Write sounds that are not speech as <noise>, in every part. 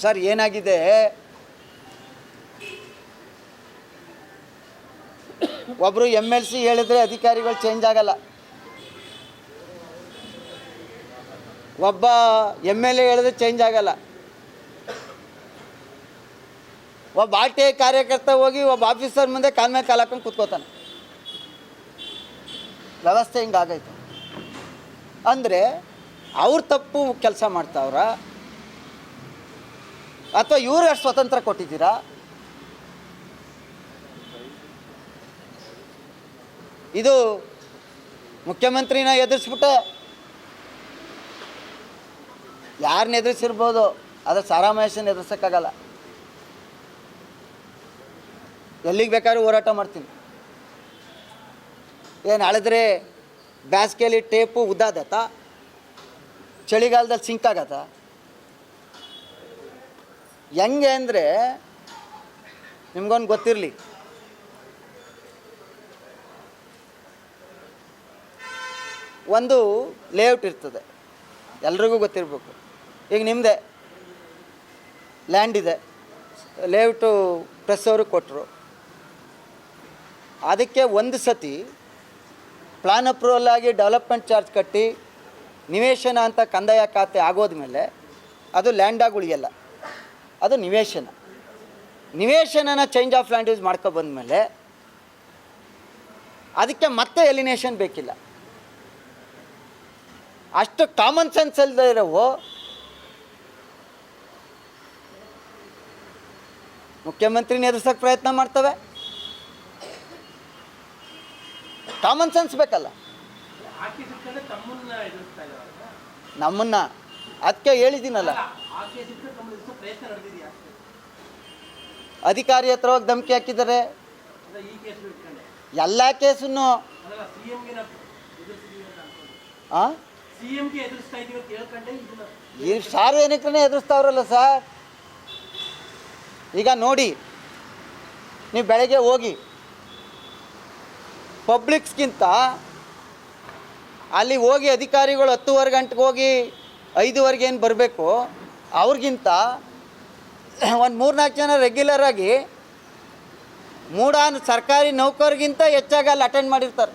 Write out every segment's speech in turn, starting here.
Sir, ಏನಾಗಿದೆ? ಒಬ್ಬರು M L C ಹೇಳಿದ್ರೆ ಅಧಿಕಾರಿಗಳು ಚೇಂಜ್ ಆಗಲ್ಲ. ಒಬ್ಬ ಎಂ ಎಲ್ ಎ ಹೇಳಿದ್ರೆ ಚೇಂಜ್ ಆಗಲ್ಲ. ಒಬ್ಬ ಆರ್ ಟಿ ಐ ಕಾರ್ಯಕರ್ತ ಹೋಗಿ ಒಬ್ಬ ಆಫೀಸರ್ ಮುಂದೆ ಕಾಲ್ ಮೇಲೆ ಕಾಲು ಹಾಕೊಂಡು ಕೂತ್ಕೋತಾನೆ. ವ್ಯವಸ್ಥೆ ಹಿಂಗಾಗೈತೆ. ಅಂದರೆ ಅವ್ರ ತಪ್ಪು ಕೆಲಸ ಮಾಡ್ತಾವ್ರ ಅಥವಾ ಇವ್ರು ಅಷ್ಟು ಸ್ವತಂತ್ರ ಕೊಟ್ಟಿದ್ದೀರಾ? ಇದು ಮುಖ್ಯಮಂತ್ರಿನ ಎದುರಿಸ್ಬಿಟ್ಟೆ ಯಾರನ್ನ ಎದುರಿಸಿರ್ಬೋದು? ಆದರೆ ಸಾರಾಮಹೇಶನ ಎದುರಿಸೋಕ್ಕಾಗಲ್ಲ. ಎಲ್ಲಿಗೆ ಬೇಕಾದ್ರೂ ಹೋರಾಟ ಮಾಡ್ತೀನಿ. ಏನು ಅಳಿದ್ರೆ ಬ್ಯಾಸ್ಗೆಯಲ್ಲಿ ಟೇಪು ಉದ್ದಾದತ್ತ ಚಳಿಗಾಲದಲ್ಲಿ ಸಿಂಕ್ ಆಗತ್ತ? ಹೆಂಗೆ ಅಂದರೆ ನಿಮ್ಗೊಂದು ಗೊತ್ತಿರಲಿ. ಒಂದು ಲೇಔಟ್ ಇರ್ತದೆ. ಎಲ್ರಿಗೂ ಗೊತ್ತಿರಬೇಕು. ಈಗ ನಿಮ್ಮದೇ ಲ್ಯಾಂಡ್ ಇದೆ. ಲೇಔಟು ಪ್ರೆಸ್ ಅವರು ಕೊಟ್ಟರು ಅದಕ್ಕೆ ಒಂದು ಸತಿ ಪ್ಲಾನ್ ಅಪ್ರೂವಲ್ ಆಗಿ ಡೆವಲಪ್ಮೆಂಟ್ ಚಾರ್ಜ್ ಕಟ್ಟಿ ನಿವೇಶನ ಅಂತ ಕಂದಾಯ ಖಾತೆ ಆಗೋದ್ಮೇಲೆ ಅದು ಲ್ಯಾಂಡಾಗಿ ಉಳಿಯಲ್ಲ. ಅದು ನಿವೇಶನ. ನಿವೇಶನನ ಚೇಂಜ್ ಆಫ್ ಲ್ಯಾಂಡ್ ಯೂಸ್ ಮಾಡ್ಕೊ ಬಂದಮೇಲೆ ಅದಕ್ಕೆ ಮತ್ತೆ ಎಲಿನೇಷನ್ ಬೇಕಿಲ್ಲ. ಅಷ್ಟು ಕಾಮನ್ ಸೆನ್ಸ್ ಅಲ್ಲದೆ ಇರೋವು ಮುಖ್ಯಮಂತ್ರಿನ ಎದುರ್ಸೋಕೆ ಪ್ರಯತ್ನ ಮಾಡ್ತವೆ. ಕಾಮನ್ ಸೆನ್ಸ್ ಬೇಕಲ್ಲ. ನಮ್ಮನ್ನ. ಅದಕ್ಕೆ ಹೇಳಿದ್ದೀನಲ್ಲ. ಅಧಿಕಾರಿ ಹತ್ರ ಹೋಗಿ ಧಮಕಿ ಹಾಕಿದ್ದಾರೆ. ಎಲ್ಲ ಕೇಸನ್ನು ಈ ಸಾರ್ವಜನಿಕರನ್ನೇ ಎದುರಿಸ್ತಾವ್ರಲ್ಲ ಸರ್. ಈಗ ನೋಡಿ ನೀವು ಬೆಳಗ್ಗೆ ಹೋಗಿ ಪಬ್ಲಿಕ್ಸ್ಗಿಂತ ಅಲ್ಲಿ ಹೋಗಿ ಅಧಿಕಾರಿಗಳು ಹತ್ತುವರೆ ಗಂಟೆಗೆ ಹೋಗಿ ಐದುವರೆಗೆ ಏನು ಬರಬೇಕು ಅವ್ರಿಗಿಂತ ಒಂದು ಮೂರ್ನಾಲ್ಕು ಜನ ರೆಗ್ಯುಲರ್ ಆಗಿ ಮೂಡ ಸರ್ಕಾರಿ ನೌಕರಿಗಿಂತ ಹೆಚ್ಚಾಗಿ ಅಲ್ಲಿ ಅಟೆಂಡ್ ಮಾಡಿರ್ತಾರೆ.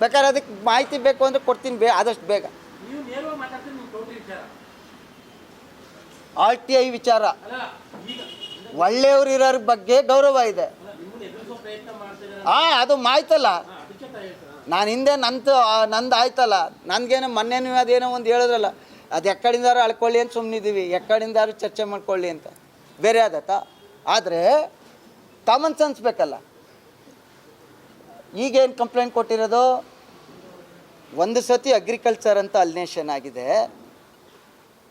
ಬೇಕಾದ್ರೆ ಅದಕ್ಕೆ ಮಾಹಿತಿ ಬೇಕು ಅಂದರೆ ಕೊಡ್ತೀನಿ ಬೇ ಆದಷ್ಟು ಬೇಗ. ಆರ್ ಟಿ ಐ ವಿಚಾರ. ಒಳ್ಳೆಯವ್ರು ಇರೋರ ಬಗ್ಗೆ ಗೌರವ ಇದೆ. ಹಾಂ ಅದು ಮಾಯ್ತಲ್ಲ. ನಾನು ಹಿಂದೆ ನಂದು ನಂದು ಆಯ್ತಲ್ಲ. ನನಗೇನೋ ಮೊನ್ನೆನೂ ಅದೇನೋ ಒಂದು ಹೇಳಿದ್ರಲ್ಲ. ಅದು ಎಕ್ಕಡಿಂದಾರು ಅಳ್ಕೊಳ್ಳಿ ಅಂತ ಸುಮ್ಮನಿದ್ದೀವಿ ಎಕ್ಕಡಿಂದಾರು ಚರ್ಚೆ ಮಾಡ್ಕೊಳ್ಳಿ ಅಂತ. ಬೇರೆ ಆದತ್ತ? ಆದರೆ ಕಾಮನ್ ಸೆನ್ಸ್ ಬೇಕಲ್ಲ. ಈಗೇನು ಕಂಪ್ಲೇಂಟ್ ಕೊಟ್ಟಿರೋದು? ಒಂದು ಸತಿ ಅಗ್ರಿಕಲ್ಚರ್ ಅಂತ ಅಲ್ನೇಷನ್ ಆಗಿದೆ.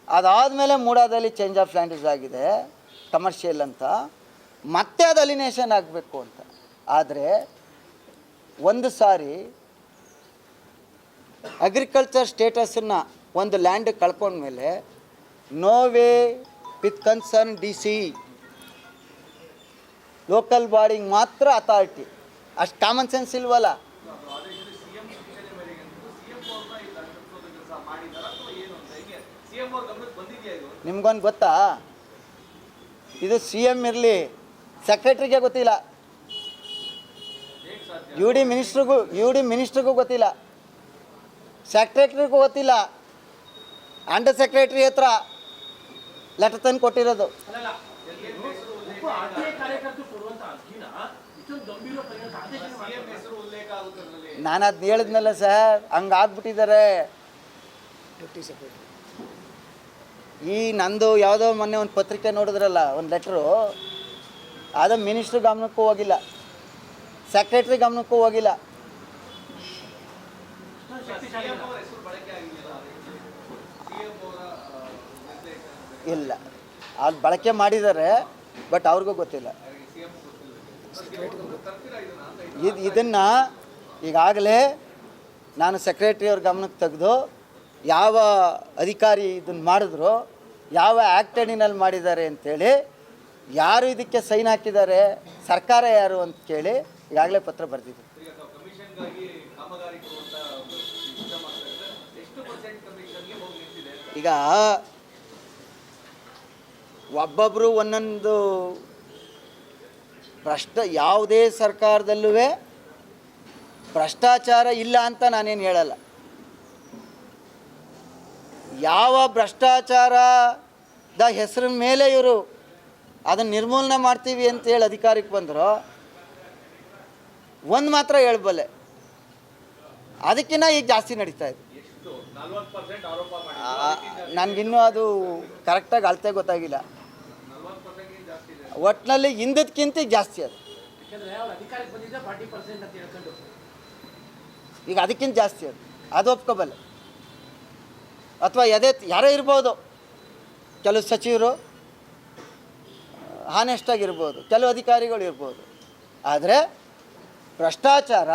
ಅದಾದಮೇಲೆ ಮೂಡಾದಲ್ಲಿ ಚೇಂಜ್ ಆಫ್ ಲ್ಯಾಂಡೇಜ್ ಆಗಿದೆ ಕಮರ್ಷಿಯಲ್ ಅಂತ. ಮತ್ತೆ ಅದು ಅಲಿನೇಷನ್ ಆಗಬೇಕು ಅಂತ. ಆದರೆ ಒಂದು ಸಾರಿ ಅಗ್ರಿಕಲ್ಚರ್ ಸ್ಟೇಟಸನ್ನು ಒಂದು land ಕಳ್ಕೊಂಡ್ಮೇಲೆ no way with concern D C local ಬಾಡಿಗೆ ಮಾತ್ರ ಅಥಾರಿಟಿ ಅಷ್ಟು ಕಾಮನ್ ಸೆನ್ಸ್ ಇಲ್ವಲ್ಲ? ನಿಮ್ಗೊಂದು ಗೊತ್ತಾ? ಇದು ಸಿ ಎಂ ಇರಲಿ ಸೆಕ್ರೆಟ್ರಿಗೆ ಗೊತ್ತಿಲ್ಲ. ಯು ಡಿ ಮಿನಿಸ್ಟ್ರಿಗೂ ಯು ಡಿ ಮಿನಿಸ್ಟ್ರಿಗೂ ಗೊತ್ತಿಲ್ಲ. ಸೆಕ್ರೆಟ್ರಿಗೂ ಗೊತ್ತಿಲ್ಲ. ಅಂಡರ್ ಸೆಕ್ರೆಟರಿ ಹತ್ರ ಲೆಟರ್ ತಂದು ಕೊಟ್ಟಿರೋದು. ನಾನು ಅದನ್ನ ಹೇಳಿದ್ನಲ್ಲ ಸರ್ ಹಂಗೆ ಆಗ್ಬಿಟ್ಟಿದ್ದಾರೆ ಈ ನಂದು ಯಾವುದೋ ಮೊನ್ನೆ ಒಂದು ಪತ್ರಿಕೆ ನೋಡಿದ್ರಲ್ಲ ಒಂದು ಲೆಟ್ರು ಅದು ಮಿನಿಸ್ಟ್ರ್ ಗಮನಕ್ಕೂ ಹೋಗಿಲ್ಲ. ಸೆಕ್ರೆಟ್ರಿ ಗಮನಕ್ಕೂ ಹೋಗಿಲ್ಲ. ಇಲ್ಲ. ಅದು ಬಳಕೆ ಮಾಡಿದ್ದಾರೆ ಬಟ್ ಅವ್ರಿಗೂ ಗೊತ್ತಿಲ್ಲ. ಇದು, ಇದನ್ನು ಈಗಾಗಲೇ ನಾನು ಸೆಕ್ರೆಟ್ರಿ ಅವ್ರ ಗಮನಕ್ಕೆ ತೆಗೆದು ಯಾವ ಅಧಿಕಾರಿ ಇದನ್ನು ಮಾಡಿದ್ರು, ಯಾವ ಆ್ಯಕ್ಟ್ ಅಡಿನಲ್ಲಿ ಮಾಡಿದ್ದಾರೆ ಅಂಥೇಳಿ ಯಾರು ಇದಕ್ಕೆ ಸೈನ್ ಹಾಕಿದ್ದಾರೆ, ಸರ್ಕಾರ ಯಾರು ಅಂತ ಕೇಳಿ ಈಗಾಗಲೇ ಪತ್ರ ಬರೆದಿದ್ದೆ ಈಗ ಒಬ್ಬೊಬ್ಬರು ಒಂದೊಂದು ಭ್ರಷ್ಟ ಯಾವುದೇ ಸರ್ಕಾರದಲ್ಲೂ ಭ್ರಷ್ಟಾಚಾರ ಇಲ್ಲ ಅಂತ ನಾನೇನು ಹೇಳಲ್ಲ. ಯಾವ ಭ್ರಷ್ಟಾಚಾರದ ಹೆಸರಿನ ಮೇಲೆ ಇವರು ಅದನ್ನು ನಿರ್ಮೂಲನೆ ಮಾಡ್ತೀವಿ ಅಂತೇಳಿ ಅಧಿಕಾರಕ್ಕೆ ಬಂದರು ಒಂದು ಮಾತ್ರ ಹೇಳ್ಬಲ್ಲೆ. ಅದಕ್ಕಿಂತ ಈಗ ಜಾಸ್ತಿ ನಡೀತಾ ಇದೆ. ನನಗಿನ್ನೂ ಅದು ಕರೆಕ್ಟಾಗಿ ಅಳತೆ ಗೊತ್ತಾಗಿಲ್ಲ ನಲ್ವತ್ತು ಪರ್ಸೆಂಟ್ ಜಾಸ್ತಿ ಇದೆ ಒಟ್ಟಿನಲ್ಲಿ ಹಿಂದಕ್ಕಿಂತ ಜಾಸ್ತಿ ಅದು. ಈಗ ಅದಕ್ಕಿಂತ ಜಾಸ್ತಿ ಅದು. ಅದು ಒಪ್ಕೋಬಲ್ಲ. ಅಥವಾ ಎದೆ ಯಾರೇ ಇರ್ಬೋದು ಕೆಲವು ಸಚಿವರು ಹಾನೆಸ್ಟಾಗಿರ್ಬೋದು ಕೆಲವು ಅಧಿಕಾರಿಗಳು ಇರ್ಬೋದು. ಆದರೆ ಭ್ರಷ್ಟಾಚಾರ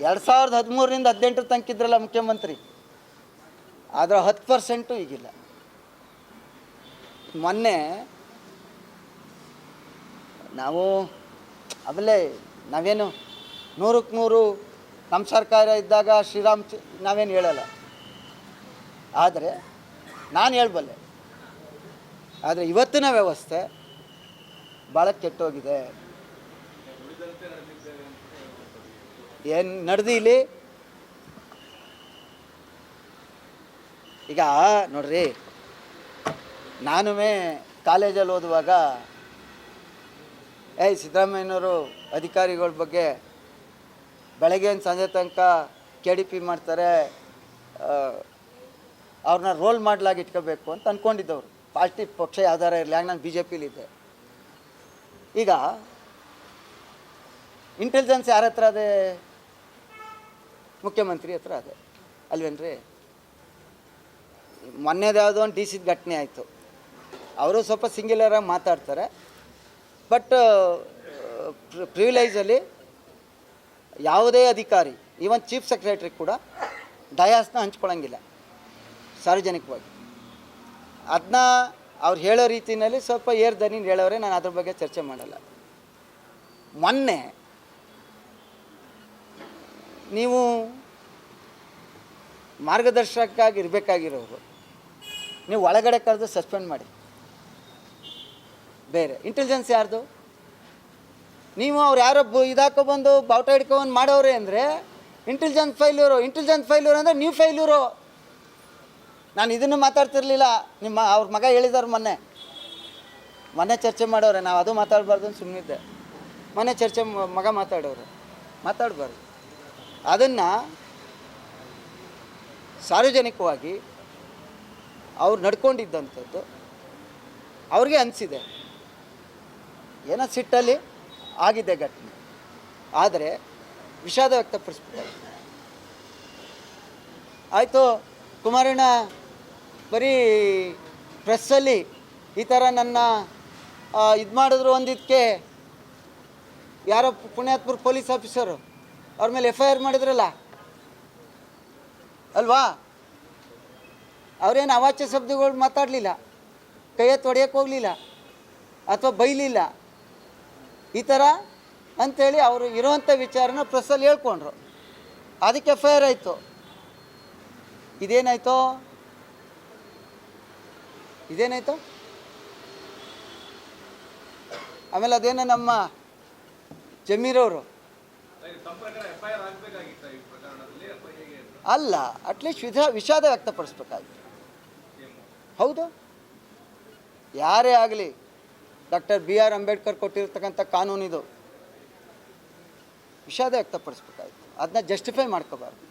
ಎರಡು ಸಾವಿರದ ಹದಿಮೂರರಿಂದ ಹದಿನೆಂಟರ ತನಕ ಇದ್ರಲ್ಲ ಮುಖ್ಯಮಂತ್ರಿ. ಆದರೆ ಹತ್ತು ಪರ್ಸೆಂಟು ಈಗಿಲ್ಲ. ಮೊನ್ನೆ ನಾವು ಅದಲ್ಲೇ ನಾವೇನು ನೂರಕ್ಕೆ ನೂರು ನಮ್ಮ ಸರ್ಕಾರ ಇದ್ದಾಗ ಶ್ರೀರಾಮ್ ನಾವೇನು ಹೇಳಲ್ಲ. ಆದರೆ ನಾನು ಹೇಳ್ಬಲ್ಲೆ. ಆದರೆ ಇವತ್ತಿನ ವ್ಯವಸ್ಥೆ ಭಾಳ ಕೆಟ್ಟೋಗಿದೆ. ಏನು ನಡೆದಿಲ್ಲಿ ಈಗ ನೋಡ್ರಿ ನಾನು ಕಾಲೇಜಲ್ಲಿ ಓದುವಾಗ ಏಯ್ ಸಿದ್ದರಾಮಯ್ಯನವರು ಅಧಿಕಾರಿಗಳ ಬಗ್ಗೆ ಬೆಳಗ್ಗೆಯಿಂದ ಸಂಜೆ ತನಕ ಕೆ ಡಿ ಪಿ ಮಾಡ್ತಾರೆ ಅವ್ರನ್ನ ರೋಲ್ ಮಾಡ್ಲಾಗಿ ಇಟ್ಕೋಬೇಕು ಅಂತ ಅಂದ್ಕೊಂಡಿದ್ದವ್ರು ಪಾರ್ಟಿ ಪಕ್ಷ ಯಾವ್ದಾರ ಇರಲಿ, ಹಾಗೆ ನಾನು ಬಿ ಜೆ ಪಿಲಿದ್ದೆ ಈಗ ಇಂಟೆಲಿಜೆನ್ಸ್ ಯಾರ ಹತ್ರ ಅದೇ? ಮುಖ್ಯಮಂತ್ರಿ ಹತ್ರ ಅದೇ, ಅಲ್ವೇನ್ರಿ? ಮೊನ್ನೆದು ಯಾವುದೋ ಒಂದು ಡಿ ಸಿದ ಘಟನೆ ಆಯಿತು. ಅವರು ಸ್ವಲ್ಪ ಸಿಂಗ್ಯುಲರಾಗಿ ಮಾತಾಡ್ತಾರೆ. ಬಟ್ ಪ್ರಿವಿಲೈಸಲ್ಲಿ ಯಾವುದೇ ಅಧಿಕಾರಿ ಈವನ್ ಚೀಫ್ ಸೆಕ್ರೆಟರಿ ಕೂಡ ಡಯಾಸ್ನ ಹಂಚ್ಕೊಳ್ಳೋಂಗಿಲ್ಲ ಸಾರ್ವಜನಿಕವಾಗಿ. ಅದನ್ನ ಅವ್ರು ಹೇಳೋ ರೀತಿಯಲ್ಲಿ ಸ್ವಲ್ಪ ಏರ್ ದನಿ ಹೇಳೋರೆ ನಾನು ಅದ್ರ ಬಗ್ಗೆ ಚರ್ಚೆ ಮಾಡಲ್ಲ. ಮೊನ್ನೆ ನೀವು ಮಾರ್ಗದರ್ಶಕಕ್ಕಾಗಿ ಇರಬೇಕಾಗಿರೋರು ನೀವು ಒಳಗಡೆ ಕರೆದು ಸಸ್ಪೆಂಡ್ ಮಾಡಿ. ಬೇರೆ. ಇಂಟೆಲಿಜೆನ್ಸ್ ಯಾರ್ದು? ನೀವು ಅವ್ರು ಯಾರೋ ಇದಾಕೊಬಂದು ಇದಾಕೊ ಬಂದು ಬಾವುಟ ಹಿಡ್ಕೊಬಂದು ಮಾಡೋರೆ ಅಂದರೆ ಇಂಟೆಲಿಜೆನ್ಸ್ ಫೈಲ್ಯೂರು ಇಂಟೆಲಿಜೆನ್ಸ್ ಫೈಲ್ಯೂರು ಅಂದರೆ ನೀವು ಫೈಲ್ಯೂರು ನಾನು ಇದನ್ನು ಮಾತಾಡ್ತಿರ್ಲಿಲ್ಲ. ನಿಮ್ಮ ಅವ್ರ ಮಗ ಹೇಳಿದವ್ರು ಮೊನ್ನೆ. ಮೊನ್ನೆ ಚರ್ಚೆ ಮಾಡೋರೆ ನಾವು ಅದು ಮಾತಾಡಬಾರ್ದು ಅಂತ ಸುಮ್ಮನಿದ್ದೆ ಮೊನ್ನೆ ಚರ್ಚೆ ಮಗ ಮಾತಾಡೋರು. ಮಾತಾಡಬಾರ್ದು. ಅದನ್ನು ಸಾರ್ವಜನಿಕವಾಗಿ ಅವ್ರು ನಡ್ಕೊಂಡಿದ್ದಂಥದ್ದು ಅವ್ರಿಗೆ ಅನಿಸಿದೆ. ಏನೋ ಸಿಟ್ಟಲ್ಲಿ ಆಗಿದೆ ಘಟನೆ. ಆದರೆ ವಿಷಾದ ವ್ಯಕ್ತಪಡಿಸ್ಬಿಟ್ಟು. ಆಯಿತು, ಕುಮಾರಣ್ಣ, ಬರೀ ಪ್ರೆಸ್ಸಲ್ಲಿ ಈ ಥರ ನನ್ನ ಇದು ಮಾಡಿದ್ರು ಒಂದಿದ್ದಕ್ಕೆ ಯಾರೋ ಪುಣ್ಯಾತ್ಮರು, ಪೊಲೀಸ್ ಆಫೀಸರು, ಅವ್ರ ಮೇಲೆ ಎಫ್ ಐ ಆರ್ ಮಾಡಿದ್ರಲ್ಲ? ಅಲ್ವಾ? ಅವರೇನು ಅವಾಚ್ಯ ಶಬ್ದಗಳು ಮಾತಾಡಲಿಲ್ಲ. ಕೈಯ ಹೊಡೆಯೋಕ್ಕೆ ಹೋಗಲಿಲ್ಲ. ಅಥವಾ ಬೈಲಿಲ್ಲ. ಈ ಥರ ಅಂಥೇಳಿ ಅವರು ಇರುವಂಥ ವಿಚಾರನ ಪ್ರೆಸ್ಸಲ್ಲಿ ಹೇಳ್ಕೊಂಡ್ರು. ಅದಕ್ಕೆ ಎಫ್ ಐ ಆರ್ ಆಯಿತು. ಇದೇನಾಯ್ತು? ಇದೇನಾಯ್ತು? ಆಮೇಲೆ ಅದೇನು ನಮ್ಮ ಜಮೀರವರು ಅಲ್ಲ ಅಟ್ಲೀಸ್ಟ್ ವಿಧ, ವಿಷಾದ ವ್ಯಕ್ತಪಡಿಸ್ಬೇಕಾಗಿತ್ತು. ಹೌದು? ಯಾರೇ ಆಗಲಿ ಡಾಕ್ಟರ್ ಬಿ ಆರ್ ಅಂಬೇಡ್ಕರ್ ಕೊಟ್ಟಿರ್ತಕ್ಕಂಥ ಕಾನೂನಿದು ವಿಷಾದ ವ್ಯಕ್ತಪಡಿಸ್ಬೇಕಾಯ್ತು. ಅದನ್ನ ಜಸ್ಟಿಫೈ ಮಾಡ್ಕೋಬಾರ್ದು.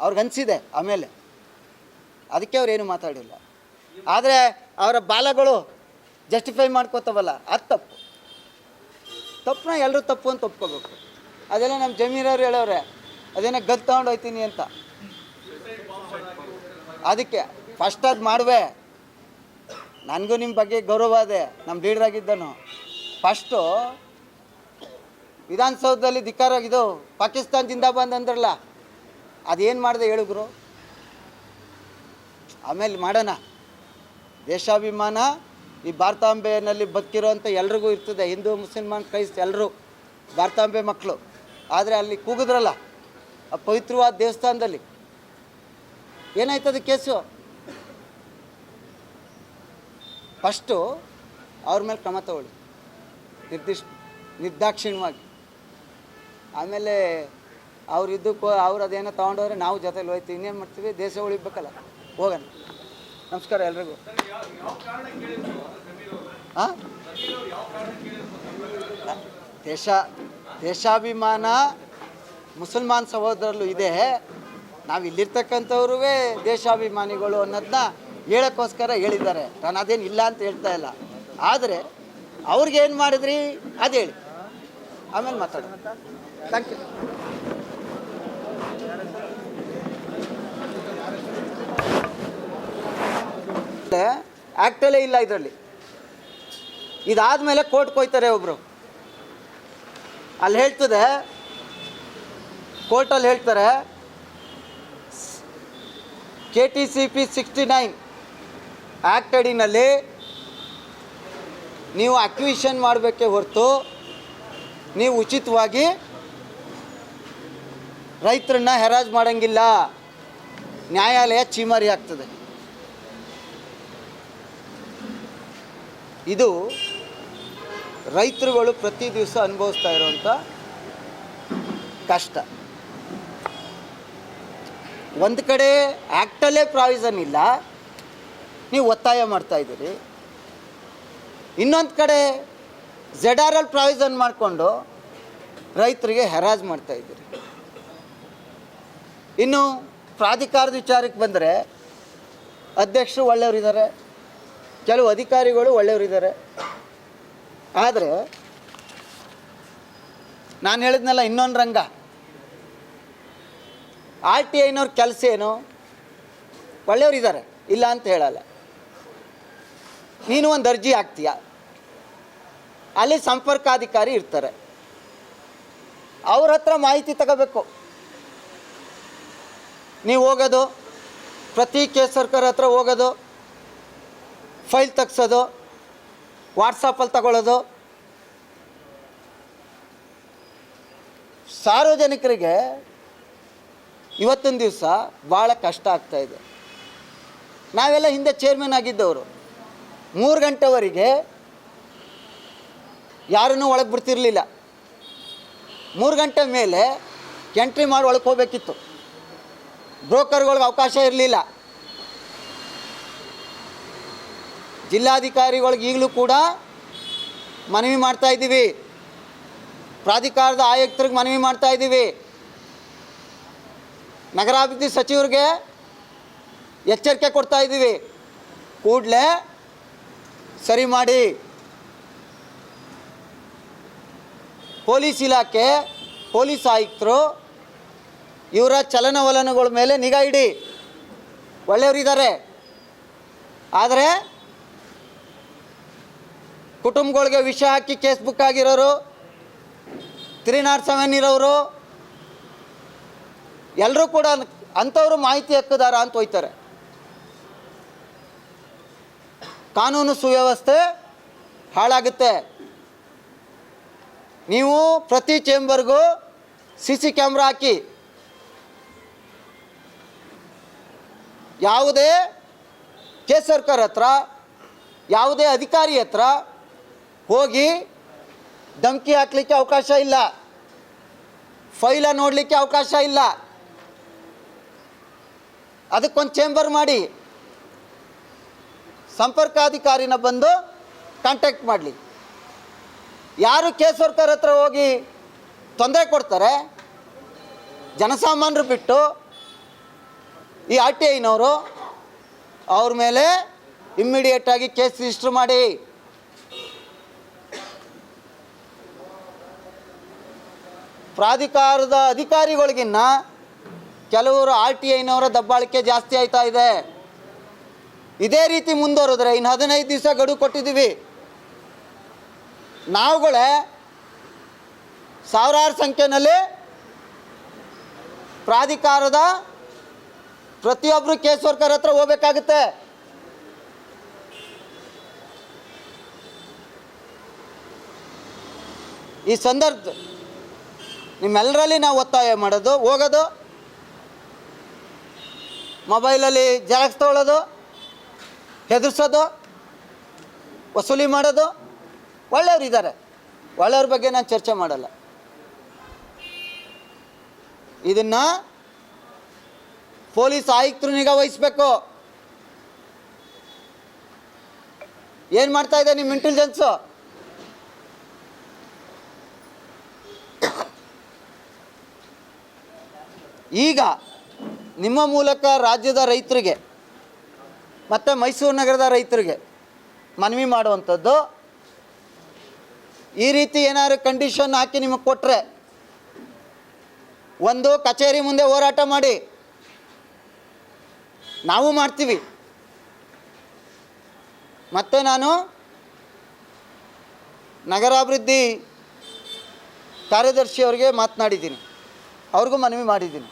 ಅವ್ರಿಗನ್ಸಿದೆ ಆಮೇಲೆ. ಅದಕ್ಕೆ ಅವ್ರೇನು ಮಾತಾಡಿಲ್ಲ. ಆದರೆ ಅವರ ಬಾಲಗಳು ಜಸ್ಟಿಫೈ ಮಾಡ್ಕೋತವಲ್ಲ, ಅದು ತಪ್ಪು. ತಪ್ಪನ್ನ ಎಲ್ಲರೂ ತಪ್ಪು ಅಂತ ಒಪ್ಕೋಬೇಕು. ಅದೆಲ್ಲ ನಮ್ಮ ಜಮೀನವ್ರು ಹೇಳೋರೆ ಅದೇನೋ ಗದ್ದು ತೊಗೊಂಡೋಯ್ತೀನಿ ಅಂತ. ಅದಕ್ಕೆ ಫಸ್ಟ್ ಅದು ಮಾಡುವೆ. ನನಗೂ ನಿಮ್ಮ ಬಗ್ಗೆ ಗೌರವ ಇದೆ. ನಮ್ಮ ಲೀಡರ್ ಆಗಿದ್ದನು. ಫಸ್ಟು ವಿಧಾನಸೌಧದಲ್ಲಿ ಧಿಕ್ಕಾರ ಇದು ಪಾಕಿಸ್ತಾನ ಜಿಂದಾಬಾದ್ ಅಂದ್ರಲ್ಲ, ಅದೇನು ಮಾಡಿದೆ ಹೇಳಿದ್ರು ಆಮೇಲೆ ಮಾಡೋಣ. ದೇಶಾಭಿಮಾನ ಈ ಭಾರತಾಂಬೆಯಲ್ಲಿ ಬದುಕಿರೋಂಥ ಎಲ್ರಿಗೂ ಇರ್ತದೆ. ಹಿಂದೂ ಮುಸಲ್ಮಾನ್ ಕ್ರೈಸ್ತ ಎಲ್ಲರೂ ಭಾರತಾಂಬೆ ಮಕ್ಕಳು ಆದರೆ ಅಲ್ಲಿ ಕೂಗಿದ್ರಲ್ಲ, ಆ ಪವಿತ್ರವಾದ ದೇವಸ್ಥಾನದಲ್ಲಿ. ಏನಾಯ್ತದ ಕೇಸು? ಫಸ್ಟು ಅವ್ರ ಮೇಲೆ ಕ್ರಮ ತಗೊಳ್ಳಿ. ನಿರ್ದಿಷ್ಟ, ನಿರ್ದಾಕ್ಷಿಣ್ಯವಾಗಿ. ಆಮೇಲೆ ಅವ್ರು ಇದ್ದಕ್ಕೂ ಅವ್ರು ಅದೇನೋ ತೊಗೊಂಡವ್ರೆ ನಾವು ಜೊತೆಲಿ ಹೋಯ್ತೀವಿ. ಇನ್ನೇನು ಮಾಡ್ತೀವಿ? ದೇಶ ಉಳಿಬೇಕಲ್ಲ. ಹೋಗೋಣ. ನಮಸ್ಕಾರ ಎಲ್ರಿಗೂ. ಹಾಂ ದೇಶ, ದೇಶಾಭಿಮಾನ ಮುಸಲ್ಮಾನ್ ಸಹೋದರಲ್ಲೂ ಇದೆ. ನಾವು ಇಲ್ಲಿರ್ತಕ್ಕಂಥವ್ರೂ ದೇಶಾಭಿಮಾನಿಗಳು ಅನ್ನೋದನ್ನ ಹೇಳೋಕ್ಕೋಸ್ಕರ ಹೇಳಿದ್ದಾರೆ. ನಾನು ಅದೇನು ಇಲ್ಲ ಅಂತ ಹೇಳ್ತಾ ಇಲ್ಲ. ಆದರೆ ಅವ್ರಿಗೆ ಏನು ಮಾಡಿದ್ರಿ? ಅದು ಹೇಳಿ. ಆಮೇಲೆ ಮಾತಾಡೋಣ. ಥ್ಯಾಂಕ್ ಯು ಆ್ಯಕ್ಟಲ್ಲೇ ಇಲ್ಲ ಇದರಲ್ಲಿ. ಇದಾದಮೇಲೆ ಕೋರ್ಟ್ ಕೊಯ್ತಾರೆ ಒಬ್ಬರು ಅಲ್ಲಿ ಹೇಳ್ತದೆ ಕೋರ್ಟಲ್ಲಿ ಹೇಳ್ತಾರೆ, K T C P sixty nine act ಅಡಿನಲ್ಲಿ ನೀವು ಅಕ್ವಿಷನ್ ಮಾಡಬೇಕೇ ಹೊರತು ನೀವು ಉಚಿತವಾಗಿ ರೈತರನ್ನ ಹೆರಾಜ್ ಮಾಡೋಂಗಿಲ್ಲ. ನ್ಯಾಯಾಲಯ ಚೀಮಾರಿ ಆಗ್ತದೆ. ಇದು ರೈತರುಗಳು ಪ್ರತಿ ದಿವಸ ಅನುಭವಿಸ್ತಾ ಇರುವಂಥ ಕಷ್ಟ. ಒಂದು ಕಡೆ ಆ್ಯಕ್ಟಲ್ಲೇ ಪ್ರಾವಿಸನ್ ಇಲ್ಲ. ನೀವು ಒತ್ತಾಯ ಮಾಡ್ತಾ ಇದ್ದೀರಿ. ಇನ್ನೊಂದು ಕಡೆ ಝೆಡ್ ಆರ್ ಎಲ್ ಪ್ರಾವಿಸನ್ ಮಾಡಿಕೊಂಡು ರೈತರಿಗೆ ಹೆರಾಜ್ ಮಾಡ್ತಾ ಇದ್ದೀರಿ. ಇನ್ನು ಪ್ರಾಧಿಕಾರದ ವಿಚಾರಕ್ಕೆ ಬಂದರೆ ಅಧ್ಯಕ್ಷರು ಒಳ್ಳೆಯವರಿದ್ದಾರೆ ಕೆಲವು ಅಧಿಕಾರಿಗಳು ಒಳ್ಳೆಯವರಿದ್ದಾರೆ ಆದರೆ ನಾನು ಹೇಳಿದ್ನಲ್ಲ ಇನ್ನೊಂದು ರಂಗ. ಆರ್ ಟಿ ಐನವ್ರ ಕೆಲಸ ಏನು? ಒಳ್ಳೆಯವರಿದ್ದಾರೆ ಇಲ್ಲ ಅಂತ ಹೇಳಲ್ಲ. ನೀನು ಒಂದು ಅರ್ಜಿ ಹಾಕ್ತೀಯ? ಅಲ್ಲಿ ಸಂಪರ್ಕಾಧಿಕಾರಿ ಇರ್ತಾರೆ. ಅವ್ರ ಹತ್ರ ಮಾಹಿತಿ ತಗೋಬೇಕು. ನೀವು ಹೋಗೋದು, ಪ್ರತಿ ಕೇಸ್ ಸರ್ಕಾರ ಹತ್ರ ಹೋಗೋದು, ಫೈಲ್ ತೆಗ್ಸೋದು ವಾಟ್ಸಪ್ಪಲ್ಲಿ ತಗೊಳ್ಳೋದು. ಸಾರ್ವಜನಿಕರಿಗೆ ಇವತ್ತಿನ ದಿವಸ ಭಾಳ ಕಷ್ಟ ಆಗ್ತಾ ಇದೆ. ನಾವೆಲ್ಲ ಹಿಂದೆ ಚೇರ್ಮನ್ ಆಗಿದ್ದವರು. ಮೂರು ಗಂಟೆವರೆಗೆ ಯಾರನ್ನೂ ಒಳಗೆ ಬಿಡ್ತಿರಲಿಲ್ಲ. ಮೂರು ಗಂಟೆ ಮೇಲೆ ಎಂಟ್ರಿ ಮಾಡಿ ಒಳಗೆ ಹೋಗ್ಬೇಕಿತ್ತು. ಬ್ರೋಕರ್ಗಳಿಗೆ ಅವಕಾಶ ಇರಲಿಲ್ಲ. ಜಿಲ್ಲಾಧಿಕಾರಿಗಳಿಗೆ ಈಗಲೂ ಕೂಡ ಮನವಿ ಮಾಡ್ತಾ ಇದ್ದೀವಿ. ಪ್ರಾಧಿಕಾರದ ಆಯುಕ್ತರಿಗೆ ಮನವಿ ಮಾಡ್ತಾ ಇದ್ದೀವಿ. ನಗರಾಭಿವೃದ್ಧಿ ಸಚಿವರಿಗೆ ಎಚ್ಚರಿಕೆ ಕೊಡ್ತಾ ಇದ್ದೀವಿ. ಕೂಡಲೇ ಸರಿ ಮಾಡಿ. ಪೊಲೀಸ್ ಇಲಾಖೆ, ಪೊಲೀಸ್ ಆಯುಕ್ತರು, ಇವರ ಚಲನವಲನಗಳ ಮೇಲೆ ನಿಗಾ ಇಡಿ. ಒಳ್ಳೆಯವರಿದ್ದಾರೆ ಆದರೆ ಕುಟುಂಬಗಳಿಗೆ ವಿಷ ಹಾಕಿ ಕೇಸ್ ಬುಕ್ ಆಗಿರೋರು ತ್ರೀ ನಾಟ್ ಸೆವೆನ್ ಇರೋರು ಎಲ್ಲರೂ ಕೂಡ ಅಂಥವ್ರು ಮಾಹಿತಿ ಹಕ್ಕದಾರ ಅಂತ ಹೋಯ್ತಾರೆ. ಕಾನೂನು ಸುವ್ಯವಸ್ಥೆ ಹಾಳಾಗುತ್ತೆ. ನೀವು ಪ್ರತಿ ಚೇಂಬರ್ಗೂ ಸಿ ಸಿ ಕ್ಯಾಮ್ರಾ ಹಾಕಿ. ಯಾವುದೇ ಸರ್ಕಾರ ಹತ್ರ, ಯಾವುದೇ ಅಧಿಕಾರಿ ಹತ್ರ ಹೋಗಿ ಧಮಕಿ ಹಾಕಲಿಕ್ಕೆ ಅವಕಾಶ ಇಲ್ಲ. ಫೈಲ ನೋಡಲಿಕ್ಕೆ ಅವಕಾಶ ಇಲ್ಲ. ಅದಕ್ಕೊಂದು ಚೇಂಬರ್ ಮಾಡಿ. ಸಂಪರ್ಕಾಧಿಕಾರಿನ ಬಂದು ಕಾಂಟ್ಯಾಕ್ಟ್ ಮಾಡಲಿ. ಯಾರು ಕೇಸ್ ವರ್ಕರ್ ಹತ್ರ ಹೋಗಿ ತೊಂದರೆ ಕೊಡ್ತಾರೆ ಜನಸಾಮಾನ್ಯರು ಬಿಟ್ಟು ಈ ಆರ್ ಟಿ ಐನವರು ಅವ್ರ ಮೇಲೆ ಇಮ್ಮಿಡಿಯೇಟಾಗಿ ಕೇಸ್ ರಿಜಿಸ್ಟರ್ ಮಾಡಿ. ಪ್ರಾಧಿಕಾರದ ಅಧಿಕಾರಿಗಳಿಗಿನ್ನ ಕೆಲವರು ಆರ್ ಟಿ ಐನವರ ದಬ್ಬಾಳಿಕೆ ಜಾಸ್ತಿ ಆಯ್ತಾ ಇದೆ. ಇದೇ ರೀತಿ ಮುಂದುವರೆದ್ರೆ ಇನ್ನು ಹದಿನೈದು ದಿವಸ ಗಡುವು ಕೊಟ್ಟಿದ್ದೀವಿ. ನಾವುಗಳೇ ಸಾವಿರಾರು ಸಂಖ್ಯೆಯಲ್ಲಿ ಪ್ರಾಧಿಕಾರದ ಪ್ರತಿಯೊಬ್ಬರು ಕೇಸ್ವರ್ಕರ್ ಹತ್ರ ಹೋಗ್ಬೇಕಾಗುತ್ತೆ. ಈ ಸಂದರ್ಭ ನಿಮ್ಮೆಲ್ಲರಲ್ಲಿ ನಾವು ಒತ್ತಾಯ ಮಾಡೋದು, ಹೋಗೋದು, ಮೊಬೈಲಲ್ಲಿ ಜೆರಾಕ್ಸ್ ತೊಗೊಳ್ಳೋದು ಹೆದರ್ಸೋದು ವಸೂಲಿ ಮಾಡೋದು? ಒಳ್ಳೆಯವ್ರು ಇದ್ದಾರೆ. ಒಳ್ಳೆಯವ್ರ ಬಗ್ಗೆ ನಾನು ಚರ್ಚೆ ಮಾಡಲ್ಲ. ಇದನ್ನು ಪೊಲೀಸ್ ಆಯುಕ್ತರು ನಿಗಾ ವಹಿಸ್ಬೇಕು. ಏನು ಮಾಡ್ತಾ ಇದೆ ನಿಮ್ಮ ಇಂಟೆಲಿಜೆನ್ಸು ಈಗ ನಿಮ್ಮ ಮೂಲಕ ರಾಜ್ಯದ ರೈತರಿಗೆ ಮತ್ತು ಮೈಸೂರು ನಗರದ ರೈತರಿಗೆ ಮನವಿ ಮಾಡುವಂಥದ್ದು. ಈ ರೀತಿ ಏನಾದ್ರು ಕಂಡೀಷನ್ ಹಾಕಿ ನಿಮಗೆ ಕೊಟ್ಟರೆ ಒಂದು ಕಚೇರಿ ಮುಂದೆ ಹೋರಾಟ ಮಾಡಿ. ನಾವು ಮಾಡ್ತೀವಿ. ಮತ್ತು ನಾನು ನಗರಾಭಿವೃದ್ಧಿ ಕಾರ್ಯದರ್ಶಿ ಅವರಿಗೆ ಮಾತನಾಡಿದ್ದೀನಿ. ಅವ್ರಿಗೂ ಮನವಿ ಮಾಡಿದ್ದೀನಿ.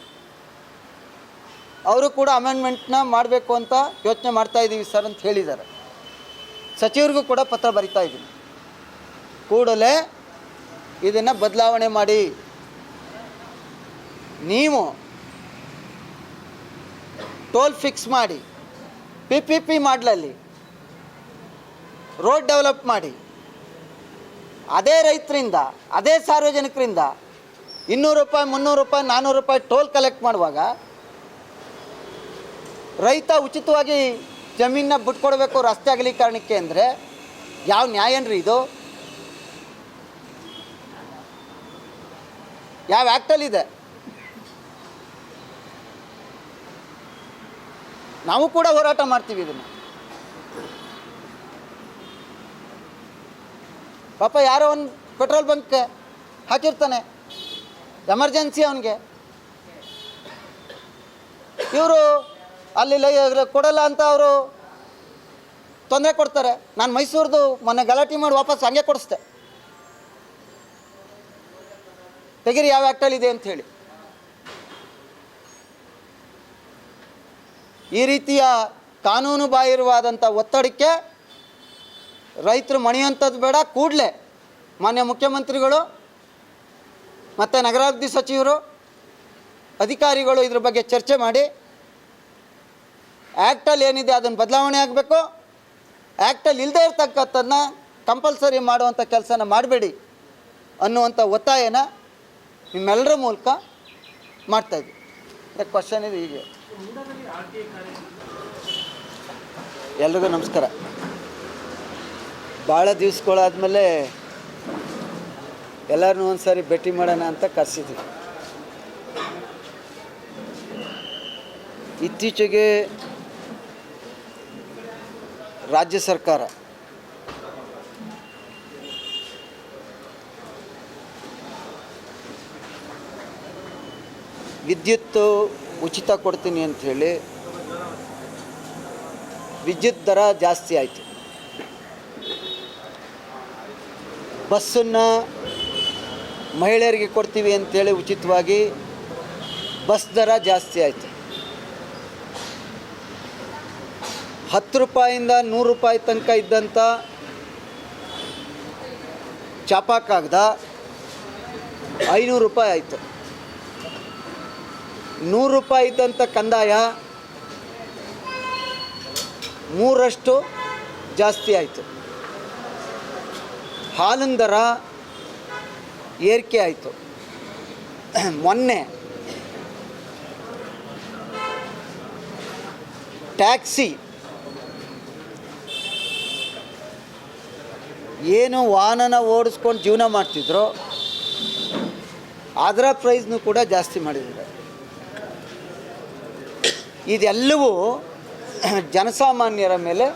ಅವರು ಕೂಡ ಅಮೆಂಡ್ಮೆಂಟ್ನ ಮಾಡಬೇಕು ಅಂತ ಯೋಚನೆ ಮಾಡ್ತಾ ಇದ್ದೀವಿ ಸರ್ ಅಂತ ಹೇಳಿದ್ದಾರೆ. ಸಚಿವರಿಗೂ ಕೂಡ ಪತ್ರ ಬರಿತಾ ಇದ್ದೀನಿ ಕೂಡಲೇ ಇದನ್ನು ಬದಲಾವಣೆ ಮಾಡಿ. ನೀವು ಟೋಲ್ ಫಿಕ್ಸ್ ಮಾಡಿ. ಪಿ ಪಿ ಪಿ ಮಾಡಲಲ್ಲಿ ರೋಡ್ ಡೆವಲಪ್ ಮಾಡಿ. ಅದೇ ರೈತರಿಂದ, ಅದೇ ಸಾರ್ವಜನಿಕರಿಂದ ಇನ್ನೂರು ರೂಪಾಯಿ, ಮುನ್ನೂರು ರೂಪಾಯಿ ನಾನ್ನೂರು ರೂಪಾಯಿ ಟೋಲ್ ಕಲೆಕ್ಟ್ ಮಾಡುವಾಗ ರೈತ ಉಚಿತವಾಗಿ ಜಮೀನನ್ನ ಬಿಟ್ಕೊಡ್ಬೇಕು ರಸ್ತೆ ಅಗಲೀಕರಣಕ್ಕೆ ಅಂದರೆ ಯಾವ ನ್ಯಾಯನ್ರಿ ಇದು? ಯಾವ ಆ್ಯಕ್ಟಲ್ಲಿದೆ ನಾವು ಕೂಡ ಹೋರಾಟ ಮಾಡ್ತೀವಿ ಇದನ್ನು. ಪಾಪ ಯಾರೋ ಒಂದು ಪೆಟ್ರೋಲ್ ಬಂಕ್ ಹಾಕಿರ್ತಾನೆ. ಎಮರ್ಜೆನ್ಸಿ ಅವನಿಗೆ. ಇವರು ಅಲ್ಲಿ ಕೊಡಲ್ಲ ಅಂತ ಅವರು ತೊಂದರೆ ಕೊಡ್ತಾರೆ. ನಾನು ಮೈಸೂರ್ದು ಮೊನ್ನೆ ಗಲಾಟೆ ಮಾಡಿ ವಾಪಸ್ ಹಂಗೆ ಕೊಡಿಸ್ದೆ. ತೆಗಿರಿ ಯಾವ ಆ್ಯಕ್ಟಲ್ಲಿದೆ ಅಂತ ಹೇಳಿ. ಈ ರೀತಿಯ ಕಾನೂನು ಬಾಹಿರವಾದಂಥ ಒತ್ತಡಕ್ಕೆ ರೈತರು ಮಣಿಯಂಥದ್ದು ಬೇಡ. ಕೂಡಲೇ ಮಾನ್ಯ ಮುಖ್ಯಮಂತ್ರಿಗಳು ಮತ್ತು ನಗರಾಭಿವೃದ್ಧಿ ಸಚಿವರು ಅಧಿಕಾರಿಗಳು ಇದ್ರ ಬಗ್ಗೆ ಚರ್ಚೆ ಮಾಡಿ ಆ್ಯಕ್ಟಲ್ಲಿ ಏನಿದೆ ಅದನ್ನು ಬದಲಾವಣೆ ಆಗಬೇಕು? ಆ್ಯಕ್ಟಲ್ಲಿ ಇಲ್ಲದೇ ಇರ್ತಕ್ಕಂಥದ್ದನ್ನ ಕಂಪಲ್ಸರಿ ಮಾಡುವಂಥ ಕೆಲಸನ ಮಾಡಬೇಡಿ ಅನ್ನುವಂಥ ಒತ್ತಾಯನ ನಿಮ್ಮೆಲ್ಲರ ಮೂಲಕ ಮಾಡ್ತಾ ಮಾಡ್ತಾಯಿದ್ವಿ ಕ್ವಶನ್ ಇದು ಹೀಗೆ. ಎಲ್ರಿಗೂ ನಮಸ್ಕಾರ. ಭಾಳ ದಿವ್ಸಗಳಾದಮೇಲೆ ಎಲ್ಲರನ್ನೂ ಒಂದು ಸಾರಿ ಭೇಟಿ ಮಾಡೋಣ ಅಂತ ಕರೆಸಿದ್ವಿ. ಇತ್ತೀಚೆಗೆ ರಾಜ್ಯ ಸರ್ಕಾರ. ವಿದ್ಯುತ್ ಉಚಿತ ಕೊಡ್ತೀನಿ ಅಂಥೇಳಿ ವಿದ್ಯುತ್ ದರ ಜಾಸ್ತಿ ಆಯಿತು. ಬಸ್ಸನ್ನು ಮಹಿಳೆಯರಿಗೆ ಕೊಡ್ತೀವಿ ಅಂಥೇಳಿ ಉಚಿತವಾಗಿ ಬಸ್ ದರ ಜಾಸ್ತಿ ಆಯಿತು. ಹತ್ತು ರೂಪಾಯಿಂದ ನೂರು ರೂಪಾಯಿ ತನಕ ಇದ್ದಂಥ ಚಾಪಾ ಕಾಗದ ಐನೂರು ರೂಪಾಯಿ ಆಯಿತು. ನೂರು ರೂಪಾಯಿ ಇದ್ದಂಥ ಕಂದಾಯ ಮೂರಷ್ಟು ಜಾಸ್ತಿ ಆಯಿತು. ಹಾಲಿನ ದರ ಏರಿಕೆ ಆಯಿತು. ಮೊನ್ನೆ ಟ್ಯಾಕ್ಸಿ ಏನು ವಾಹನನ ಓಡಿಸ್ಕೊಂಡು ಜೀವನ ಮಾಡ್ತಿದ್ರು, ಅದರ ಪ್ರೈಸ್ನು ಕೂಡ ಜಾಸ್ತಿ ಮಾಡಿದ್ದಾರೆ. ಇದೆಲ್ಲವೂ <clears throat> ಜನಸಾಮಾನ್ಯರ ಮೇಲೆ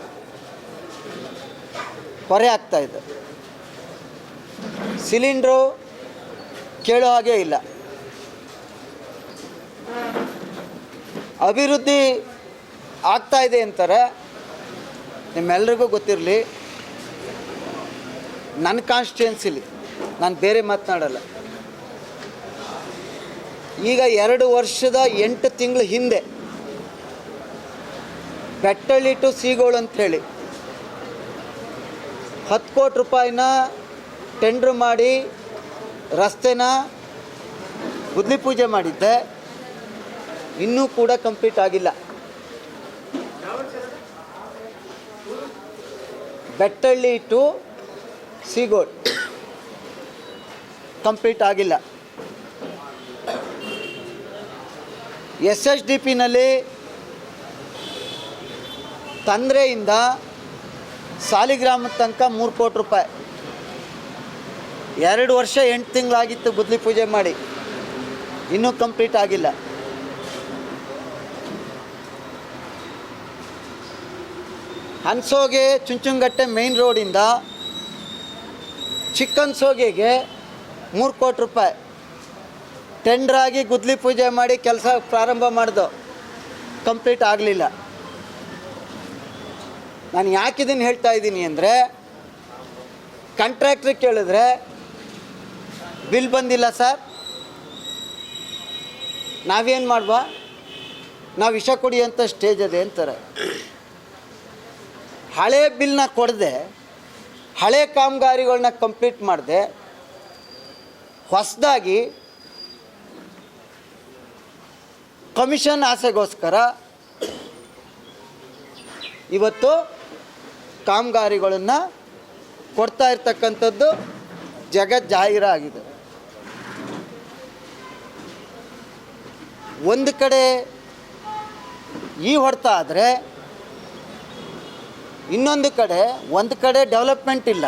ಹೊರೆ ಆಗ್ತಾ ಇದೆ. ಸಿಲಿಂಡ್ರು ಕೇಳೋ ಹಾಗೆ ಇಲ್ಲ. ಅಭಿವೃದ್ಧಿ ಆಗ್ತಾ ಇದೆ ಅಂತಾರೆ. ನಿಮ್ಮೆಲ್ರಿಗೂ ಗೊತ್ತಿರಲಿ. ನನ್ನ ಕಾನ್ಸ್ಟಿಟ್ಯೂನ್ಸಿಲಿ ನಾನು ಬೇರೆ ಮಾತನಾಡಲ್ಲ. ಈಗ ಎರಡು ವರ್ಷದ ಎಂಟು ತಿಂಗಳ ಹಿಂದೆ ಬೆಟ್ಟಳ್ಳಿ ಟು ಸೀಗೋಳು ಅಂಥೇಳಿ ಹತ್ತು ಕೋಟಿ ರೂಪಾಯಿನ ಟೆಂಡ್ರ್ ಮಾಡಿ ರಸ್ತೆನ ಗುದ್ಲಿ ಪೂಜೆ ಮಾಡಿದ್ದೆ. ಇನ್ನೂ ಕೂಡ ಕಂಪ್ಲೀಟ್ ಆಗಿಲ್ಲ. ಬೆಟ್ಟಳ್ಳಿ ಟು ಸಿಗೋಡ್ ಕಂಪ್ಲೀಟ್ ಆಗಿಲ್ಲ. ಎಸ್ ಎಸ್ ಡಿ ಪಿನಲ್ಲಿ ತಂದ್ರೆಯಿಂದ ಸಾಲಿಗ್ರಾಮದ ತನಕ ಮೂರು ಕೋಟಿ ರೂಪಾಯಿ. ಎರಡು ವರ್ಷ ಎಂಟು ತಿಂಗಳಾಗಿತ್ತು ಗುದ್ಲಿ ಪೂಜೆ ಮಾಡಿ. ಇನ್ನೂ ಕಂಪ್ಲೀಟ್ ಆಗಿಲ್ಲ. ಹನ್ಸೋಗೆ ಚುಂಚುಂಗಟ್ಟೆ ಮೇನ್ ರೋಡಿಂದ ಚಿಕ್ಕನ್ಸೋಗೆಗೆ ಮೂರು ಕೋಟಿ ರೂಪಾಯಿ. ಟೆಂಡರ್ ಆಗಿ ಗುದ್ಲಿ ಪೂಜೆ ಮಾಡಿ ಕೆಲಸ ಪ್ರಾರಂಭ ಮಾಡ್ದು. ಕಂಪ್ಲೀಟ್ ಆಗಲಿಲ್ಲ. ನಾನು ಯಾಕೆ ಹೇಳ್ತಾ ಇದ್ದೀನಿ ಅಂದರೆ ಕಾಂಟ್ರಾಕ್ಟ್ರಿಗೆ ಕೇಳಿದ್ರೆ, ಬಿಲ್ ಬಂದಿಲ್ಲ ಸರ್. ನಾವೇನು ಮಾಡುವ? ನಾವು ವಿಷ ಅಂತ ಸ್ಟೇಜ್ ಅದೇ ಅಂತಾರೆ. ಹಳೆ ಬಿಲ್ನ ಕೊಡದೆ ಹಳೆ ಕಾಮಗಾರಿಗಳನ್ನ ಕಂಪ್ಲೀಟ್ ಮಾಡಿದೆ, ಹೊಸದಾಗಿ ಕಮಿಷನ್ ಆಸೆಗೋಸ್ಕರ ಇವತ್ತು ಕಾಮಗಾರಿಗಳನ್ನು ಕೊಡ್ತಾ ಇರ್ತಕ್ಕಂಥದ್ದು ಜಗತ್ ಜಾಹೀರಾಗಿದೆ ಒಂದು ಕಡೆ ಈ ಹೊಡೆತ ಆದರೆ ಇನ್ನೊಂದು ಕಡೆ, ಒಂದು ಕಡೆ ಡೆವಲಪ್ಮೆಂಟ್ ಇಲ್ಲ.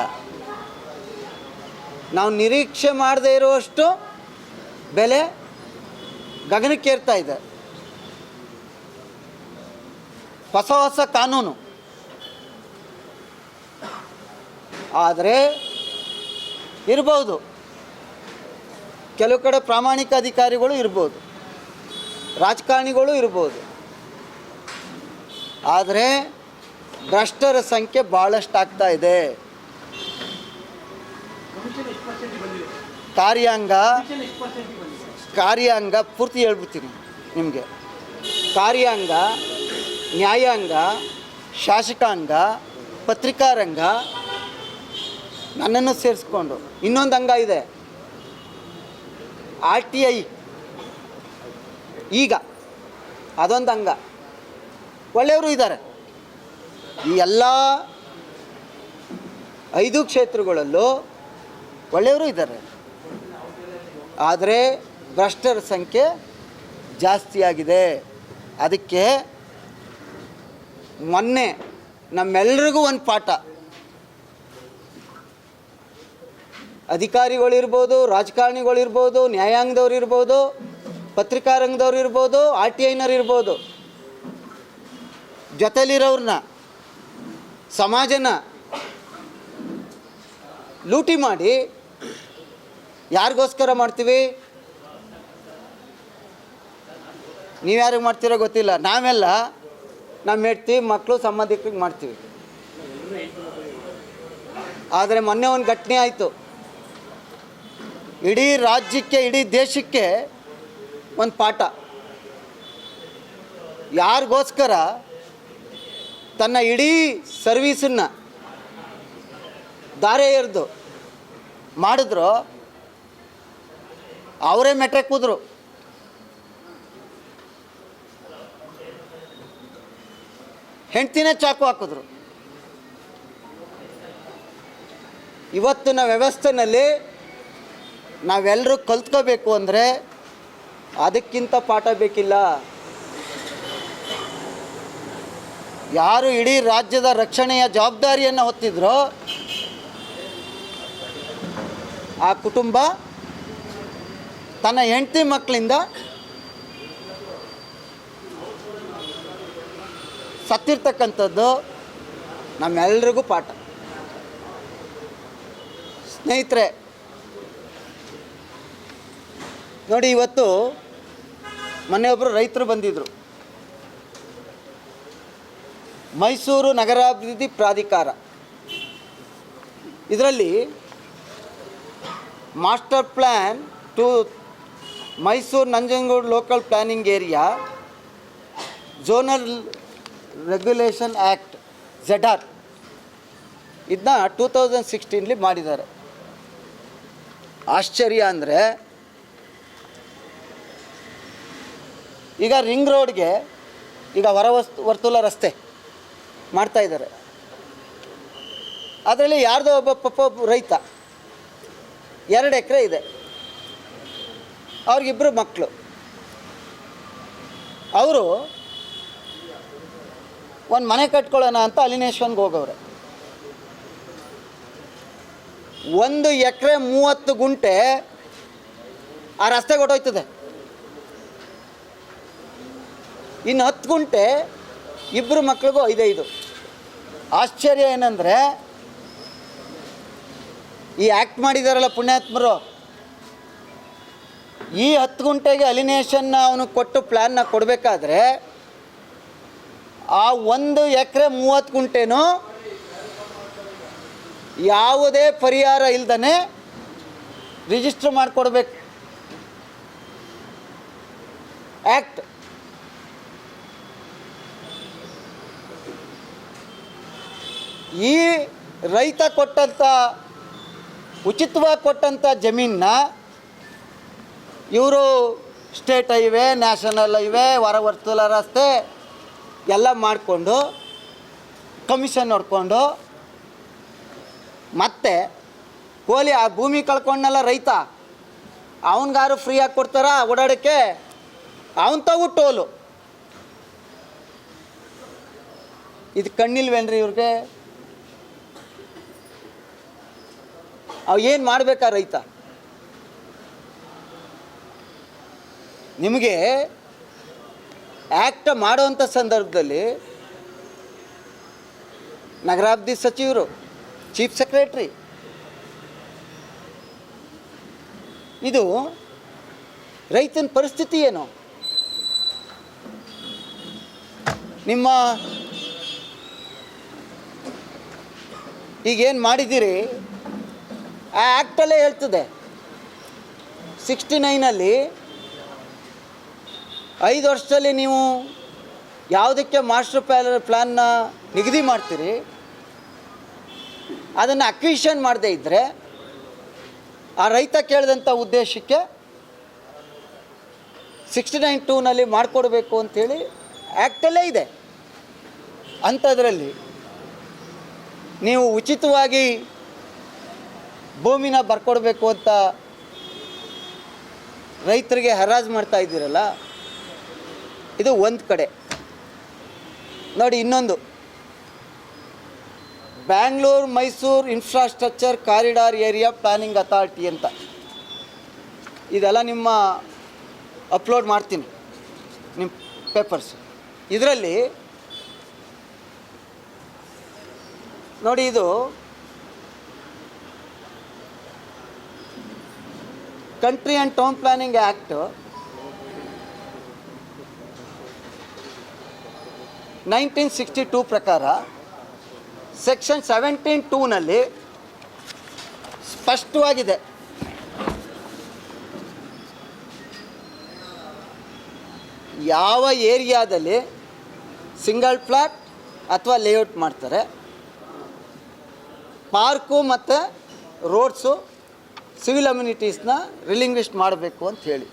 ನಾವು ನಿರೀಕ್ಷೆ ಮಾಡದೇ ಇರುವಷ್ಟು ಬೆಲೆ ಗಗನಕ್ಕೇರ್ತಾ ಇದೆ. ಹೊಸ ಹೊಸ ಕಾನೂನು. ಆದರೆ ಇರ್ಬೋದು. ಕೆಲವು ಕಡೆ ಪ್ರಾಮಾಣಿಕ ಅಧಿಕಾರಿಗಳು ಇರ್ಬೋದು. ರಾಜಕಾರಣಿಗಳು ಇರ್ಬೋದು. ಆದರೆ ಭ್ರಷ್ಟರ ಸಂಖ್ಯೆ ಭಾಳಷ್ಟು ಆಗ್ತಾ ಇದೆ ಕಾರ್ಯಾಂಗ ಕಾರ್ಯಾಂಗ ಪೂರ್ತಿ ಹೇಳ್ಬಿಡ್ತೀನಿ ನಿಮಗೆ. ಕಾರ್ಯಾಂಗ, ನ್ಯಾಯಾಂಗ, ಶಾಸಕಾಂಗ, ಪತ್ರಿಕಾರಂಗ ನನ್ನನ್ನು ಸೇರಿಸ್ಕೊಂಡು ಇನ್ನೊಂದು ಅಂಗ ಇದೆ. R T I. ಈಗ ಅದೊಂದು ಅಂಗ. ಒಳ್ಳೆಯವರು ಇದ್ದಾರೆ. ಈ ಎಲ್ಲ ಐದು ಕ್ಷೇತ್ರಗಳಲ್ಲೂ ಒಳ್ಳೆಯವರು ಇದ್ದಾರೆ. ಆದರೆ ಭ್ರಷ್ಟರ ಸಂಖ್ಯೆ ಜಾಸ್ತಿಯಾಗಿದೆ ಅದಕ್ಕೆ ಮೊನ್ನೆ ನಮ್ಮೆಲ್ರಿಗೂ ಒಂದು ಪಾಠ. ಅಧಿಕಾರಿಗಳಿರ್ಬೋದು ರಾಜಕಾರಣಿಗಳಿರ್ಬೋದು ನ್ಯಾಯಾಂಗದವ್ರು ಇರ್ಬೋದು, ಪತ್ರಿಕಾರಂಗದವ್ರು ಇರ್ಬೋದು, ಆರ್ ಟಿ ಐನವ್ರು ಇರ್ಬೋದು. ಜೊತೆಲಿರೋರನ್ನ ಸಮಾಜನ ಲೂಟಿ ಮಾಡಿ ಯಾರಿಗೋಸ್ಕರ ಮಾಡ್ತೀವಿ? ನೀವು ಯಾರಿಗೆ ಮಾಡ್ತೀರೋ ಗೊತ್ತಿಲ್ಲ. ನಾವೆಲ್ಲ ನಮ್ಮ ಹೆಡ್ತಿ ಮಕ್ಕಳು ಸಂಬಂಧಿಕರಿಗೆ ಮಾಡ್ತೀವಿ. ಆದರೆ ಮೊನ್ನೆ ಒಂದು ಘಟನೆ ಆಯಿತು. ಇಡೀ ರಾಜ್ಯಕ್ಕೆ, ಇಡೀ ದೇಶಕ್ಕೆ ಒಂದು ಪಾಠ. ಯಾರಿಗೋಸ್ಕರ ತನ್ನ ಇಡೀ ಸರ್ವೀಸನ್ನು ದಾರೆ ಎರೆದು ಮಾಡಿದ್ರು. ಅವರೇ ಮೆಟ್ರೆ ಕೂದರು. ಹೆಂಡ್ತಿನೇ ಚಾಕು ಹಾಕಿದ್ರು. ಇವತ್ತಿನ ವ್ಯವಸ್ಥೆನಲ್ಲಿ ನಾವೆಲ್ಲರೂ ಕಲ್ತ್ಕೋಬೇಕು ಅಂದರೆ ಅದಕ್ಕಿಂತ ಪಾಠ ಬೇಕಿಲ್ಲ. ಯಾರು ಇಡೀ ರಾಜ್ಯದ ರಕ್ಷಣೆಯ ಜವಾಬ್ದಾರಿಯನ್ನು ಹೊತ್ತಿದ್ರೋ ಆ ಕುಟುಂಬ ತನ್ನ ಹೆಂಡತಿ ಮಕ್ಕಳಿಂದ ಸತ್ತಿರ್ತಕ್ಕಂಥದ್ದು ನಮ್ಮೆಲ್ರಿಗೂ ಪಾಠ. ಸ್ನೇಹಿತರೆ, ನೋಡಿ ಇವತ್ತು ಮನೆಯೊಬ್ಬರು ರೈತರು ಬಂದಿದ್ದರು ಮೈಸೂರು ನಗರಾಭಿವೃದ್ಧಿ ಪ್ರಾಧಿಕಾರ. ಇದರಲ್ಲಿ master plan to Mysuru Nanjangud local planning area, zonal regulation act Z R ಇದನ್ನ ಟೂ ತೌಸಂಡ್ ಸಿಕ್ಸ್ಟೀನ್ಲಿ ಮಾಡಿದ್ದಾರೆ. ಆಶ್ಚರ್ಯ ಅಂದರೆ ಈಗ ರಿಂಗ್ ರೋಡ್ಗೆ ಈಗ ಹೊರ ವರ್ತುಲ ರಸ್ತೆ ಮಾಡ್ತಾ ಇದ್ದಾರೆ. ಅದರಲ್ಲಿ ಯಾರ್ದೋ ಒಬ್ಬ ಪಾಪ ರೈತ, ಎರಡು ಎಕರೆ ಇದೆ. ಅವ್ರಿಗಿಬ್ಬರು ಮಕ್ಕಳು ಅವರು ಒಂದು ಮನೆ ಕಟ್ಕೊಳ್ಳೋಣ ಅಂತ ಅಲಿನೇಶ್ವನ್ಗೆ ಹೋಗವ್ರೆ. ಒಂದು ಎಕರೆ ಮೂವತ್ತು ಗುಂಟೆ ಆ ರಸ್ತೆ ಹೊಟ್ಟೋಯ್ತದೆ ಇನ್ನು ಹತ್ತು ಗುಂಟೆ ಇಬ್ಬರು ಮಕ್ಳಿಗೂ ಐದೈದು ಆಶ್ಚರ್ಯ ಏನಂದರೆ, ಈ ಆ್ಯಕ್ಟ್ ಮಾಡಿದಾರಲ್ಲ ಪುಣ್ಯಾತ್ಮರು, ಈ ಹತ್ತು ಗುಂಟೆಗೆ ಅಲಿನೇಷನ್ನ ಅವನು ಕೊಟ್ಟು ಪ್ಲ್ಯಾನ್ನ ಕೊಡಬೇಕಾದ್ರೆ, ಆ ಒಂದು ಎಕರೆ ಮೂವತ್ತು ಗುಂಟೆನೂ ಯಾವುದೇ ಪರಿಹಾರ ಇಲ್ದೇ ರಿಜಿಸ್ಟ್ರ್ ಮಾಡಿಕೊಡ್ಬೇಕು. ಆ್ಯಕ್ಟ್ ಈ ರೈತ ಕೊಟ್ಟಂಥ ಉಚಿತವಾಗಿ ಕೊಟ್ಟಂಥ ಜಮೀನನ್ನ ಇವರು ಸ್ಟೇಟ್ ಹೈವೇ, ನ್ಯಾಷನಲ್ ಹೈವೇ ಹೊರ ವರ್ತುಲ ರಸ್ತೆ ಎಲ್ಲ ಮಾಡಿಕೊಂಡು, ಕಮಿಷನ್ ನೋಡಿಕೊಂಡು, ಮತ್ತೆ ಕೋಲಿ ಆ ಭೂಮಿ ಕಳ್ಕೊಂಡಲ್ಲ ರೈತ, ಅವನಿಗಾರು ಫ್ರೀಯಾಗಿ ಕೊಡ್ತಾರ? ಓಡಾಡೋಕ್ಕೆ ಅವನು ತಗು ಟೋಲು. ಇದು ಕಣ್ಣಿಲ್ವೇನ್ರಿ ಇವ್ರಿಗೆ? ಅವು ಏನು ಮಾಡಬೇಕಾ ರೈತ? ನಿಮಗೆ ಆ್ಯಕ್ಟ್ ಮಾಡುವಂಥ ಸಂದರ್ಭದಲ್ಲಿ ನಗರಾಭಿವೃದ್ಧಿ ಸಚಿವರು ಚೀಫ್ ಸೆಕ್ರೆಟ್ರಿ ಇದು ರೈತನ ಪರಿಸ್ಥಿತಿ ಏನು? ನಿಮ್ಮ ಈಗೇನು ಮಾಡಿದ್ದೀರಿ? ಆ ಆ್ಯಕ್ಟಲ್ಲೇ ಹೇಳ್ತದೆ. ಸಿಕ್ಸ್ಟಿ ನೈನಲ್ಲಿ ಐದು ವರ್ಷದಲ್ಲಿ ನೀವು ಯಾವುದಕ್ಕೆ ಮಾಸ್ಟರ್ ಪ್ಲಾನ್ ಪ್ಲ್ಯಾನ್ನ ನಿಗದಿ ಮಾಡ್ತೀರಿ, ಅದನ್ನು ಅಕ್ವಿಷನ್ ಮಾಡದೇ ಇದ್ದರೆ ಆ ರೈತ ಕೇಳಿದಂಥ ಉದ್ದೇಶಕ್ಕೆ ಸಿಕ್ಸ್ಟಿ ನೈನ್ ಟೂನಲ್ಲಿ ಮಾಡಿಕೊಡ್ಬೇಕು ಅಂಥೇಳಿ ಆ್ಯಕ್ಟಲ್ಲೇ ಇದೆ. ಅಂಥದ್ರಲ್ಲಿ ನೀವು ಉಚಿತವಾಗಿ ಭೂಮಿನ ಬರ್ಕೊಡ್ಬೇಕು ಅಂತ ರೈತರಿಗೆ ಹರಾಜು ಮಾಡ್ತಾ ಇದ್ದೀರಲ್ಲ, ಇದು ಒಂದು ಕಡೆ. ನೋಡಿ ಇನ್ನೊಂದು. Bangalore, Mysuru infrastructure corridor area planning authority ಅಂತ. ಇದೆಲ್ಲ ನಿಮ್ಮ ಅಪ್ಲೋಡ್ ಮಾಡ್ತೀನಿ ನಿಮ್ಮ ಪೇಪರ್ಸ್ ಇದರಲ್ಲಿ ನೋಡಿ ಇದು country and town planning act nineteen sixty two ಪ್ರಕಾರ ಸೆಕ್ಷನ್ ಸೆವೆಂಟೀನ್ ಟೂನಲ್ಲಿ ಸ್ಪಷ್ಟವಾಗಿದೆ. ಯಾವ ಏರಿಯಾದಲ್ಲಿ ಸಿಂಗಲ್ ಫ್ಲಾಟ್ ಅಥವಾ ಲೇಔಟ್ ಮಾಡ್ತಾರೆ ಪಾರ್ಕು ಮತ್ತು ರೋಡ್ಸು ಸಿವಿಲ್ ಅಮ್ಯುನಿಟೀಸ್ನ ರಿಲಿಂಗ್ವಿಸ್ಟ್ ಮಾಡಬೇಕು ಅಂತ ಹೇಳಿ.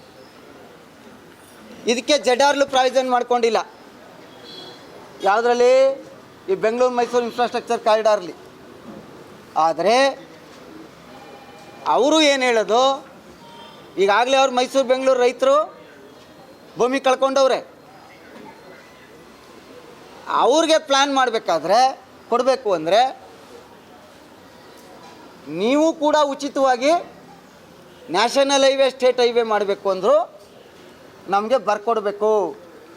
ಇದಕ್ಕೆ ಜಡಾರ್ಲು ಪ್ರಾವಿಷನ್ ಮಾಡ್ಕೊಂಡಿಲ್ಲ. ಯಾವುದರಲ್ಲಿ? ಈ ಬೆಂಗಳೂರು ಮೈಸೂರು ಇನ್ಫ್ರಾಸ್ಟ್ರಕ್ಚರ್ ಕಾರಿಡಾರ್ಲಿ ಆದರೆ, ಅವರು ಏನು ಹೇಳೋದು? ಈಗಾಗಲೇ ಅವ್ರು ಮೈಸೂರು, ಬೆಂಗಳೂರು ರೈತರು ಭೂಮಿ ಕಳ್ಕೊಂಡವ್ರೆ. ಅವ್ರಿಗೆ ಪ್ಲ್ಯಾನ್ ಮಾಡಬೇಕಾದ್ರೆ ಕೊಡಬೇಕು ಅಂದರೆ, ನೀವು ಕೂಡ ಉಚಿತವಾಗಿ ನ್ಯಾಷನಲ್ ಹೈವೇ ಸ್ಟೇಟ್ ಹೈವೇ ಮಾಡಬೇಕು ಅಂದರು ನಮಗೆ ಬರ್ಕೊಡ್ಬೇಕು.